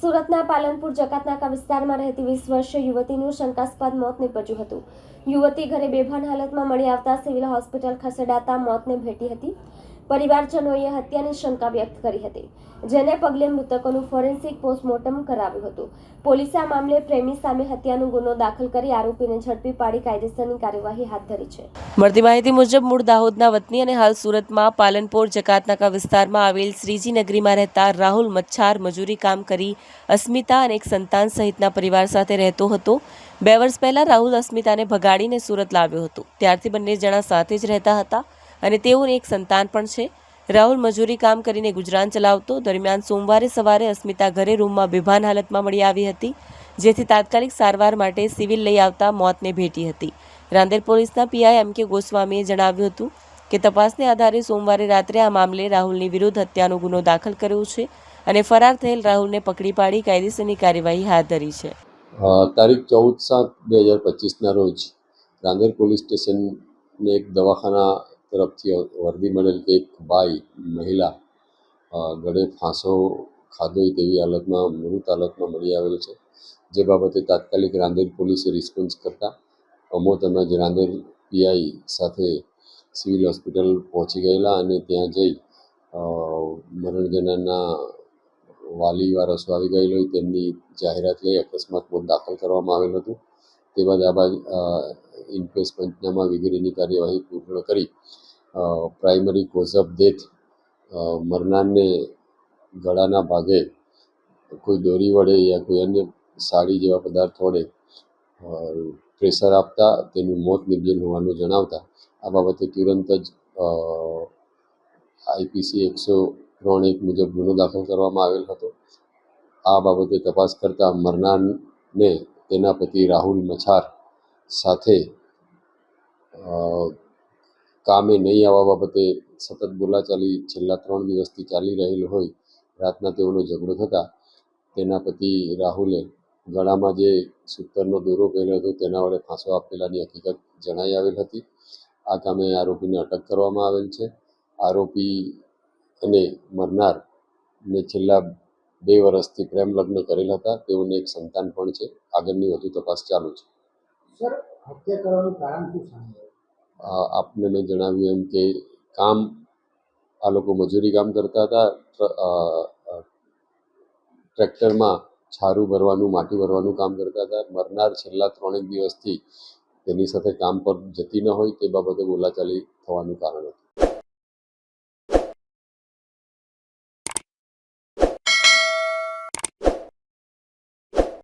સુરતના પાલનપુર જકાતનાકા વિસ્તારમાં રહેતી વીસ વર્ષીય યુવતીનું શંકાસ્પદ મોત નીપજ્યું હતું. યુવતી ઘરે બેભાન હાલતમાં મળી આવતા સિવિલ હોસ્પિટલ ખસેડાતા મોતને ભેટી હતી. પરિવારજનોએ હત્યાની શંકા વ્યક્ત કરી હતી, જેને પગલે મૃતકોનું ફોરેન્સિક પોસ્ટમોર્ટમ કરાવ્યું હતું. પોલીસે આ મામલે પ્રેમી સામે હત્યાનો ગુનો દાખલ કરી આરોપીને ઝડપી પાડી કાયદેસરની કાર્યવાહી હાથ ધરી છે. મળતી માહિતી મુજબ, મૂળ દાહોદના વતની અને હાલ સુરતમાં પાલનપુર, જકાતનાકા વિસ્તારમાં આવેલ શ્રીજી નગરીમાં રહેતા રાહુલ મચ્છાર મજૂરી કામ કરી અસ્મિતા અને એક સંતાન સહિતના પરિવાર સાથે રહેતો હતો. બે વર્ષ પહેલા રાહુલ અસ્મિતાને ભગાડીને સુરત લાવ્યો હતો. ત્યારથી બંને જણા સાથે જ રહેતા હતા. અને તેઓને એક સંતાન પણ છે. રાહુલ મજૂરી કામ કરીને ગુજરાન ચલાવતો, દરમિયાન સોમવારે સવારે અસ્મિતા ઘરે રૂમમાં બેભાન હાલતમાં મળી આવી હતી, જેથી તાત્કાલિક સારવાર માટે સિવિલ લઈ આવતા મોતને ભેટી હતી. રાંદેર પોલીસના પીઆઈ એમ કે ગોસ્વામીએ જણાવ્યું હતું કે તપાસને આધારે સોમવારે રાત્રે આ મામલે રાહુલની વિરુદ્ધ હત્યાનો ગુનો દાખલ કર્યો છે અને ફરાર થયેલ રાહુલને પકડી પાડી કાયદેસરની કાર્યવાહી હાથ ધરી છે. તારીખ ચૌદ સાત બે હજાર પચીસના રોજ રાંદેર પોલીસ સ્ટેશનને એક દવાખાના તરફથી વર્દી મળેલ એક બાઈ, મહિલા ગળે ફાંસો ખાધો હોય તેવી હાલતમાં, મૃત હાલતમાં મળી આવેલ છે. જે બાબતે તાત્કાલિક રાંદેર પોલીસે રિસ્પોન્સ કરતા અમો તેમજ રાંદેર પીઆઈ સાથે સિવિલ હોસ્પિટલ પહોંચી ગયેલા અને ત્યાં જઈ મરણ જનારના વાલી વારસો આવી ગયેલો હોય તેમની જાહેરાત લઈ અકસ્માત મોત દાખલ કરવામાં આવેલ હતું. તે બાદ આ બાદ ઇન્ક્વેસ્ટ પંચનામા વગેરેની કાર્યવાહી પૂર્ણ કરી પ્રાઇમરી કોઝ ઓફ ડેથ મરનારને ગળાના ભાગે કોઈ દોરી વડે યા કોઈ અન્ય સાડી જેવા પદાર્થ વડે પ્રેશર આપતા, તેનું મોત નિપજેલ હોવાનું જણાવતા, આ બાબતે તુરંત જ આઈપીસી એકસો ત્રણ એક મુજબ ગુનો દાખલ કરવામાં આવેલ હતો. આ બાબતે તપાસ કરતાં મરનારને તેના પતિ રાહુલ મછાર સાથે કામે નહીં આવવા બાબતે સતત બોલાચાલી છેલ્લા ત્રણ દિવસથી ચાલી રહેલ હોય, રાતના તેઓનો ઝઘડો થતાં, તેના પતિ રાહુલે ગળામાં જે સૂતરનો દોરો પહેર્યો હતો, તેના વડે ફાંસો આપેલાની હકીકત જણાઈ આવેલ હતી. આ કામે આરોપીને અટક કરવામાં આવેલ છે. આરોપી અને મરનાર ને છેલ્લા બે વર્ષથી પ્રેમ લગ્ન કરેલ હતા. તેઓને એક સંતાન પણ છે. આગળની વધુ તપાસ ચાલુ છે. સર, હત્યા કરવાનું કારણ શું આપને મેં જણાવ્યું એમ કે કામ આ લોકો મજૂરી કામ કરતા હતા ટ્રેક્ટરમાં છારું ભરવાનું, માટી ભરવાનું કામ કરતા હતા. મરનાર છેલ્લા ત્રણેક દિવસથી તેની સાથે કામ પર જતી ન હોય તે બાબતે બોલાચાલી થવાનું કારણ હતું.